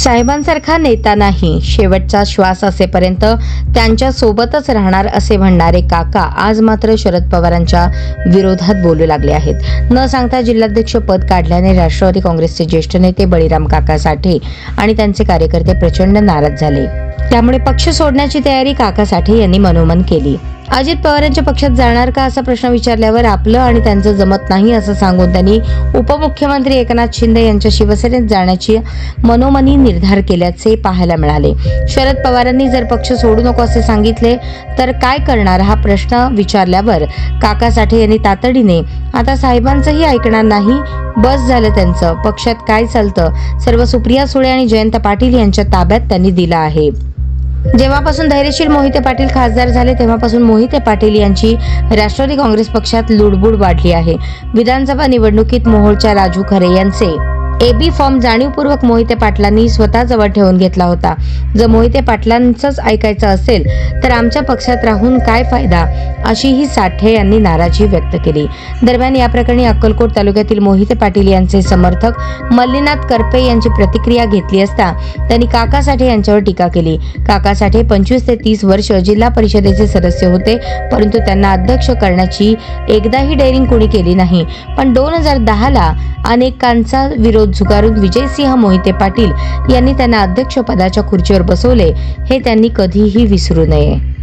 साहेबांसारखा नेता नाही. शेवटचा श्वास असेपर्यंत त्यांच्या सोबतच राहणार असे म्हणणारे काका आज मात्र शरद पवारांच्या विरोधात बोलू लागले आहेत. न सांगता जिल्हाध्यक्ष पद काढल्याने राष्ट्रवादी काँग्रेसचे ज्येष्ठ नेते बळीराम काका साठे आणि त्यांचे कार्यकर्ते प्रचंड नाराज झाले. त्यामुळे पक्ष सोडण्याची तयारी काका साठे यांनी मनोमन केली. अजित पवारांच्या पक्षात जाणार का असा प्रश्न विचारल्यावर आपलं आणि त्यांचं जमत नाही असं सांगून त्यांनी उपमुख्यमंत्री एकनाथ शिंदे यांच्या शिवसेनेत जाण्याची मनोमनी निर्धार केल्याचे पाहायला मिळाले. शरद पवारांनी जर पक्ष सोडू नको असे सांगितले तर काय करणार हा प्रश्न विचारल्यावर काका साठे यांनी तातडीने आता साहेबांचंही ऐकणार नाही बस झालं त्यांचं पक्षात काय चालतं? सर्व सुप्रिया सुळे आणि जयंत पाटील यांच्या ताब्यात त्यांनी दिलं आहे. जेव्हापासून धैर्यशील मोहिते पाटील खासदार झाले तेव्हापासून मोहिते पाटील यांची राष्ट्रवादी काँग्रेस पक्षात लुडबुड वाढली आहे. विधानसभा निवडणुकीत मोहोळच्या राजू खरे यांचे एबी फॉर्म जाणीवपूर्वक मोहिते पाटलांनी स्वतःजवळ ठेवून घेतला होता. जर मोहिते पाटलांचंच ऐकायचं असेल तर आमच्या पक्षात राहून काय फायदा? अशीही साठे यांनी नाराजी व्यक्त केली. दरम्यान या प्रकरणी अक्कलकोट तालुक्यातील मोहिते पाटील यांचे समर्थक मल्लीनाथ करपे यांची प्रतिक्रिया घेतली असता त्यांनी काका साठे यांच्यावर टीका केली. काका साठे पंचवीस ते तीस वर्ष जिल्हा परिषदेचे सदस्य होते परंतु त्यांना अध्यक्ष करण्याची एकदाही डेअरिंग कोणी केली नाही. पण दोन हजार दहाला अनेकांचा विरोध झुगारून विजयसिंह मोहिते पाटील यांनी त्यांना अध्यक्षपदाच्या खुर्चीवर बसवले. हे त्यांनी कधीही विसरू नये.